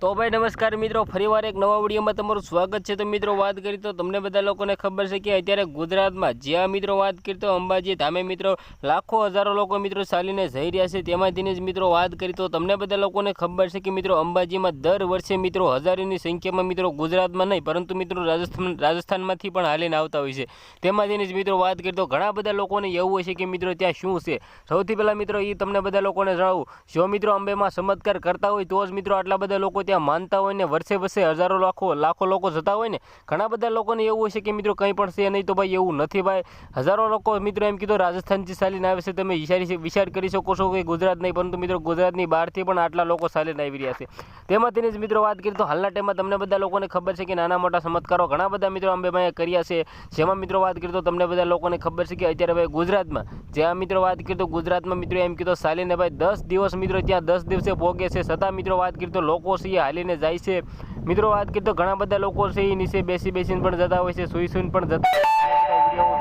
તો ભાઈ નમસ્કાર મિત્રો, ફરીવાર એક નવા વિડીયોમાં તમારું સ્વાગત છે. તો મિત્રો, વાત કરી તો તમને બધા લોકોને ખબર છે કે અત્યારે ગુજરાતમાં જ્યાં મિત્રો વાત કરી તો અંબાજી ધામે મિત્રો લાખો હજારો લોકો મિત્રો ચાલીને જઈ રહ્યા છે. તેમાંથી જ મિત્રો વાત કરી તો તમને બધા લોકોને ખબર છે કે મિત્રો અંબાજીમાં દર વર્ષે મિત્રો હજારોની સંખ્યામાં મિત્રો ગુજરાતમાં નહીં, પરંતુ મિત્રો રાજસ્થાન, રાજસ્થાનમાંથી પણ હાલીને આવતા હોય છે. તેમાંથી જ મિત્રો વાત કરી તો ઘણા બધા લોકોને એવું હોય છે કે મિત્રો ત્યાં શું છે. સૌથી પહેલાં મિત્રો એ તમને બધા લોકોને જણાવું. જો મિત્રો અંબેમાં ચમત્કાર કરતા હોય તો જ મિત્રો આટલા બધા લોકો ત્યાં માનતા હોય ને વર્ષે વર્ષે હજારો લાખો લાખો લોકો જતા હોય ને, ઘણા બધા લોકોને એવું હોય છે કે મિત્રો કંઈ પણ છે નહીં તો ભાઈ એવું નથી ભાઈ. હજારો લોકો મિત્રો એમ કીધું, રાજસ્થાનથી ચાલીને આવે છે. તમે વિચારી વિચાર કરી શકો છો કે ગુજરાત નહીં, પરંતુ મિત્રો ગુજરાતની બહારથી પણ આટલા લોકો ચાલીને આવી રહ્યા છે. તેમાંથી જ મિત્રો વાત કરીએ તો હાલના ટાઈમમાં તમને બધા લોકોને ખબર છે કે નાના મોટા ચમત્કારો ઘણા બધા મિત્રો અંબેભાઈએ કર્યા છે. જેમાં મિત્રો વાત કરીએ તો તમને બધા લોકોને ખબર છે કે અત્યારે ભાઈ ગુજરાતમાં જ્યાં મિત્રો વાત કરીએ તો ગુજરાતમાં મિત્રો એમ કીધું, સાલીને ભાઈ દસ દિવસ મિત્રો ત્યાં દસ દિવસે ભોગે છે. છતાં મિત્રો વાત કરીએ તો લોકો છે એ હાલીને જાય છે. મિત્રો, વાત કરીએ તો ઘણા બધા લોકો છે એ નીચે બેસી બેસીને પણ જતા હોય છે, સુઈ સુઈને પણ જતા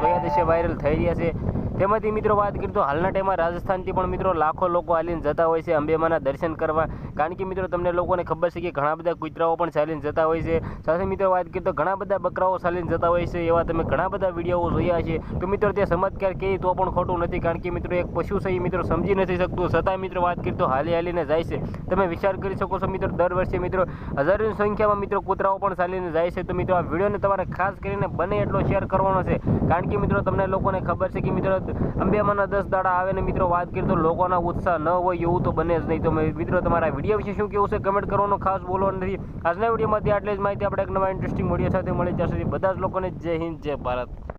જોયા છે વાયરલ થઈ રહ્યા છે. તેમાંથી મિત્રો વાત કરીએ તો હાલના ટાઈમમાં રાજસ્થાનથી પણ મિત્રો લાખો લોકો હાલીને જતા હોય છે અંબેમાના દર્શન કરવા. કારણ કે મિત્રો તમને લોકોને ખબર છે કે ઘણા બધા કૂતરાઓ પણ ચાલીને જતા હોય છે. સાથે મિત્રો વાત કરીએ તો ઘણા બધા બકરાઓ ચાલીને જતા હોય છે એવા તમે ઘણા બધા વીડિયો જોયા છે. તો મિત્રો તે ચમત્કાર કહે તો પણ ખોટું નથી કારણ કે મિત્રો એક પશુ છે મિત્રો સમજી નથી શકતું. છતાં મિત્રો વાત કરીએ તો હાલી હાલીને જાય છે. તમે વિચાર કરી શકો છો મિત્રો દર વર્ષે મિત્રો હજારોની સંખ્યામાં મિત્રો કૂતરાઓ પણ ચાલીને જાય છે. તો મિત્રો આ વિડીયોને તમારે ખાસ કરીને બને એટલો શેર કરવાનો છે. કારણ કે મિત્રો તમને લોકોને ખબર છે કે મિત્રો અંબેમાના દસ દાડા આવે ને મિત્રો વાત કરીએ તો લોકોના ઉત્સાહ ન હોય એવું તો બને જ નહીં. તો મિત્રો તમારા વીડિયો વિશે શું કેવું છે કમેન્ટ કરવાનો ખાસ બોલો નથી. આજના વિડીયોમાંથી આટલી જ માહિતી. આપણે એક નવા ઇન્ટરેસ્ટિંગ વીડિયો સાથે મળી જશે બધા જ લોકોને જય હિન્દ, જય ભારત.